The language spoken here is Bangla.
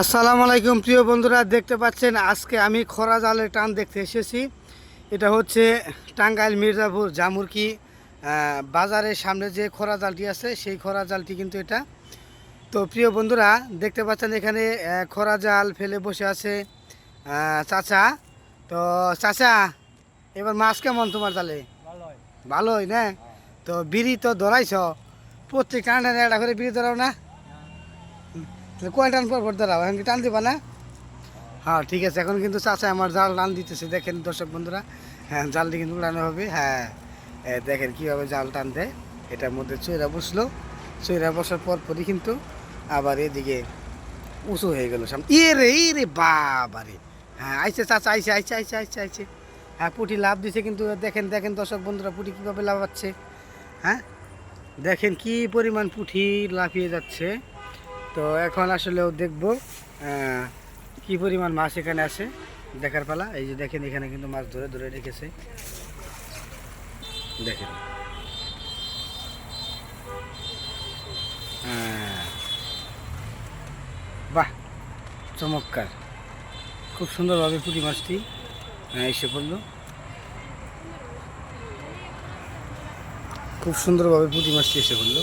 আসসালামু আলাইকুম প্রিয় বন্ধুরা দেখতে পাচ্ছেন আজকে আমি খরা জালের টান দেখতে এসেছি। এটা হচ্ছে টাঙ্গাইল মির্জাপুর জামুরকি বাজারের সামনে যে খরা জালটি আছে সেই খরা জালটি কিন্তু এটা। তো প্রিয় বন্ধুরা দেখতে পাচ্ছেন এখানে খরা জাল ফেলে বসে আছে চাচা। তো চাচা এবার মাছ কেমন তোমার জালে? ভালোই। না? তো বিড়ি তো ধরাইছ প্রত্যেক টানে একটা করে বিড়ি ধরাও না? তাহলে কয় টান পর দাঁড়াও এখন কি টান দিবা না? হ্যাঁ ঠিক আছে এখন কিন্তু চাচা আমার জাল টান দিতেছে দেখেন দর্শক বন্ধুরা। হ্যাঁ জালটি কিন্তু উড়ানো হবে। হ্যাঁ এ, দেখেন কীভাবে জাল টান দেয়। এটার মধ্যে চৈরা বসল। চৈরা বসার পর পরই কিন্তু আবার এদিকে উঁচু হয়ে গেল সামনে। ইয়ে রে ই রে বাবা রে। হ্যাঁ আইছে চাচা আইছে আইছে আইছে আইছে আইছে। হ্যাঁ পুটি লাভ দিছে কিন্তু দেখেন দেখেন দর্শক বন্ধুরা পুটি কীভাবে লাফাচ্ছে। হ্যাঁ দেখেন কি পরিমাণ পুঁটি লাফিয়ে যাচ্ছে। তো এখন আসলেও দেখব কি পরিমাণ মাছ এখানে আছে দেখার পালা। এই যে দেখেন, এখানে কিন্তু মাছ ধরে ধরে রেখেছে। দেখেন। বাহ, চমৎকার। খুব সুন্দরভাবে পুঁটি মাছটি এসে পড়ল। খুব সুন্দরভাবে পুঁটি মাছটি এসে পড়ল।